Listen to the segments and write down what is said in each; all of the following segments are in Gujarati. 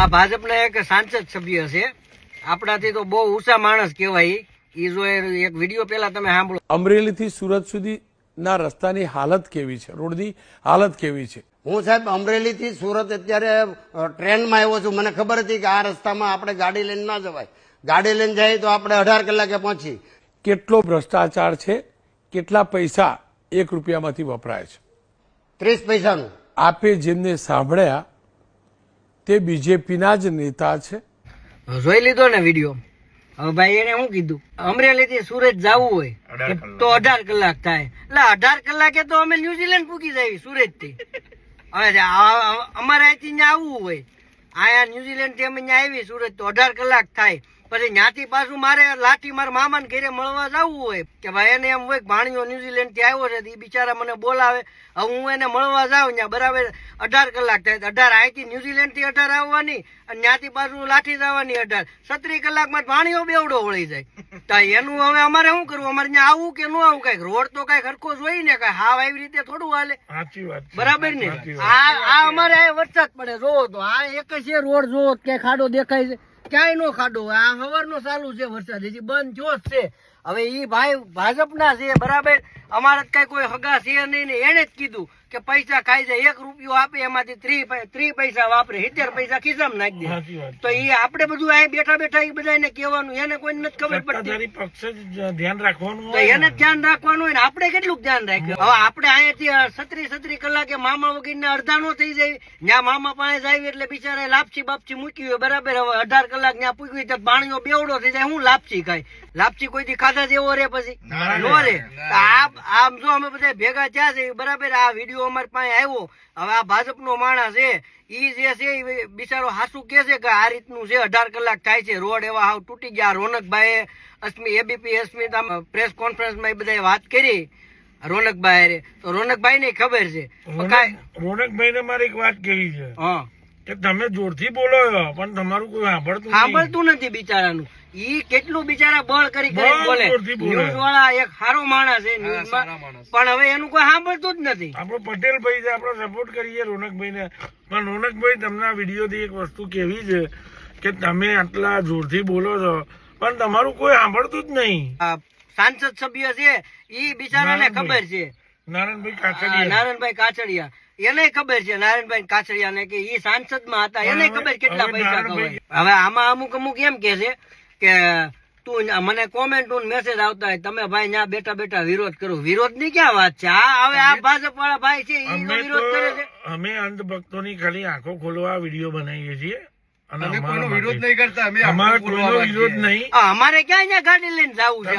આ ભાજપના એક સાંસદ સભ્ય છે. આપણાથી તો બહુ ઊંચા માણસ કહેવાય. એ જો એક વીડિયો પહેલા તમે સાંભળો. અમરેલીથી સુરત સુધીના રસ્તાની હાલત કેવી છે? રોડની હાલત કેવી છે? હું સાહેબ અમરેલીથી સુરત અત્યારે ટ્રેનમાં આવ્યો છું. મને ખબર હતી કે આ રસ્તામાં આપણે ગાડી લઈને ના જવાય. ગાડી લઈને જઈએ તો આપણે અઢાર કલાકે પહોંચી. કેટલો ભ્રષ્ટાચાર છે? કેટલા પૈસા એક રૂપિયામાંથી વપરાય છે? ત્રીસ પૈસાનું. આપે જેમને સાંભળ્યા તે બીજેપીના જ નેતા છે. જોઈ લીધો ને વીડિયો? હવે ભાઈ એને શું કીધું? અમરેલીથી સુરત જવું હોય તો અઢાર કલાક થાય. એટલે અઢાર કલાકે તો અમે ન્યુઝીલેન્ડ પૂકી જાય સુરતથી હવે અમારે અહીંથી ત્યાં આવવું હોય. અહીંયા ન્યુઝીલેન્ડથી અમે ત્યાં આવી સુરત તો અઢાર કલાક થાય. પછી ત્યાંથી પાછું મારે લાઠી મારા મામાને ઘેરે મળવા જવું હોય કે ભાઈ એને એમ હોય ભાણીઓ ભાણિયો ન્યુઝીલેન્ડથી આવ્યો છે એ બિચારા મને બોલાવે. હવે હું એને મળવા જાઉં ત્યાં બરાબર. અઢાર કલાક થાય. અઢાર અહીંથી ન્યુઝીલેન્ડથી અઢાર આવવાની અને ત્યાંથી પાછું લાઠી જવાની અઢાર. સત્રી કલાકમાં પાણીઓ બેવડો વળી જાય. તો એનું હવે અમારે શું કરવું? અમારે ત્યાં આવવું કે ન આવું? કંઈક રોડ તો કંઈક હરખો જોઈ ને કઈ હાવ આવી રીતે થોડું હાલે. બરાબર ને? આ આ અમારે વરસાદ પડે. જોવો તો આ એક જ છે રોડ જોવો કે ખાડો દેખાય છે. ક્યાંય નો ખાડો આ આ સવારનો ચાલુ છે વરસાદ. હજી બંધ જો છે. હવે ઈ ભાઈ ભાજપના છે બરાબર? અમારે કઈ કોઈ હગા છે નહીં ને એને જ કીધું કે પૈસા ખાઈ જાય એક રૂપિયો આપે એમાંથી ત્રી ત્રી પૈસા વાપરે સિત્તેર પૈસા ખિસ્સામાં નાખી દે. તો એ આપણે બધું આ બેઠા બેઠા એ બધાને કહેવાનું એને કોઈ નથી ખબર પડતી. ધ્યાન રાખવાનું હોય એને ધ્યાન રાખવાનું હોય ને આપણે કેટલું ધ્યાન રાખ્યું? હવે આપણે અહીંયાથી સત્રી સત્રી કલાકે મામા અડધા નો થઈ જાય. ત્યાં મામા પાસે જાય એટલે બિચારા લાપસી બાપસી મૂકી હોય બરાબર? હવે અઢાર કલાક ત્યાં પૂગ્યું તો પાણીઓ બેવડો થઈ જાય. હું લાપસી ખાય લાપસી કોઈ દી ખાધા જેવો રે પછી. નો રે. આમ જો અમે બધા ભેગા થયા છે બરાબર આ વીડિયો અમારી પાસે આવ્યો. હવે આ ભાજપનો માણસ છે ઈ જે છે બિચારો હાસુ કે છે કે આ રીતનું છે અઢાર કલાક થાય છે રોડ એવા હાવ તૂટી ગયા. રોનકભાઈ અસ્મિ એબીપી અસ્મિતા પ્રેસ કોન્ફરન્સમાં એ બધા વાત કરી. રોનકભાઈ રે. તો રોનકભાઈ ને ખબર છે. પણ રોનકભાઈ ને મારે એક વાત કેવી છે? હા. કે તમે જોરથી બોલો પણ તમારું કોઈ સાંભળતું. સાંભળતું નથી બિચારાનું. ઈ કેટલું બિચારા બળ કરી કરી બોલે. ન્યૂઝ વાળા એક સારો માણસ છે ન્યૂઝમાં. પણ હવે એનું કોઈ સાંભળતું જ નથી. આપણો પટેલ ભાઈ છે આપણે સપોર્ટ કરીએ રોનકભાઈ ને પણ રોનકભાઈ તમને આ વિડીયોથી એક વસ્તુ કેવી છે કે તમે આટલા જોરથી બોલો છો પણ તમારું કોઈ સાંભળતું જ નહીં. સાંસદ સભ્ય છે ઈ બિચારાને ખબર છે. નારાયણભાઈ આ નારાયણભાઈ કાછડિયા. એને ખબર છે નારાયણભાઈ કાછડિયા ને કે ઈ સાંસદમાં હતા એને ખબર કેટલા પૈસા હવે આમાં અમુક અમુક એમ કે છે કે તું મને કોમેન્ટ મેસેજ આવતા હોય તમે ભાઈ ત્યાં બેઠા બેઠા વિરોધ કરો. વિરોધની ક્યાં વાત છે? આ હવે આ ભાજપ વાળા ભાઈ છે અમે વિરોધ કરે છે. તો અમે અંધભક્તોની ખાલી આંખો ખોલવા વીડિયો બનાવીએ છીએ. અમારા ક્યાં ગાડી લઈને જવું છે.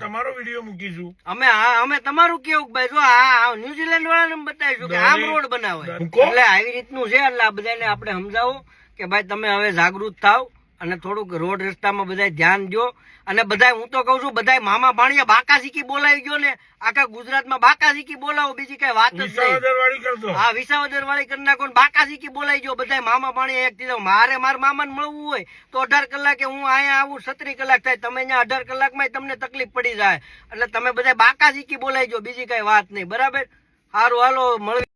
તમારો વીડિયો મૂકીશું. અમે અમે તમારું કેવું ભાઈ જો આ ન્યુઝીલેન્ડ વાળાને બતાવીશું કે આમ રોડ બનાવે. એટલે આવી રીતનું છે એટલે આ બધાને આપણે સમજાવો કે ભાઈ તમે હવે જાગૃત થાવ. અને થોડુંક રોડ રસ્તામાં બધા ધ્યાન દો. અને બધા હું તો કઉ છું બધા મામા ભાણિયા બાકા શીખી બોલાવી ગયો ને. આખા ગુજરાતમાં બાકા શીખી બોલાવો બીજી કઈ વાત જ નહીં. હા વિસાવદર વાળી કરી નાખો બાકા શીખી બોલાવી ગયો. બધા મામા ભાણિયા એક દીધો. મારે મારા મામાને મળવું હોય તો અઢાર કલાકે હું અહીંયા આવું સત્રી કલાક થાય. તમે અહીંયા અઢાર કલાકમાં તમને તકલીફ પડી જાય. એટલે તમે બધા બાકા શીખી બોલાવી ગયો. બીજી કઈ વાત નહીં. બરાબર? સારું હાલો મળવી.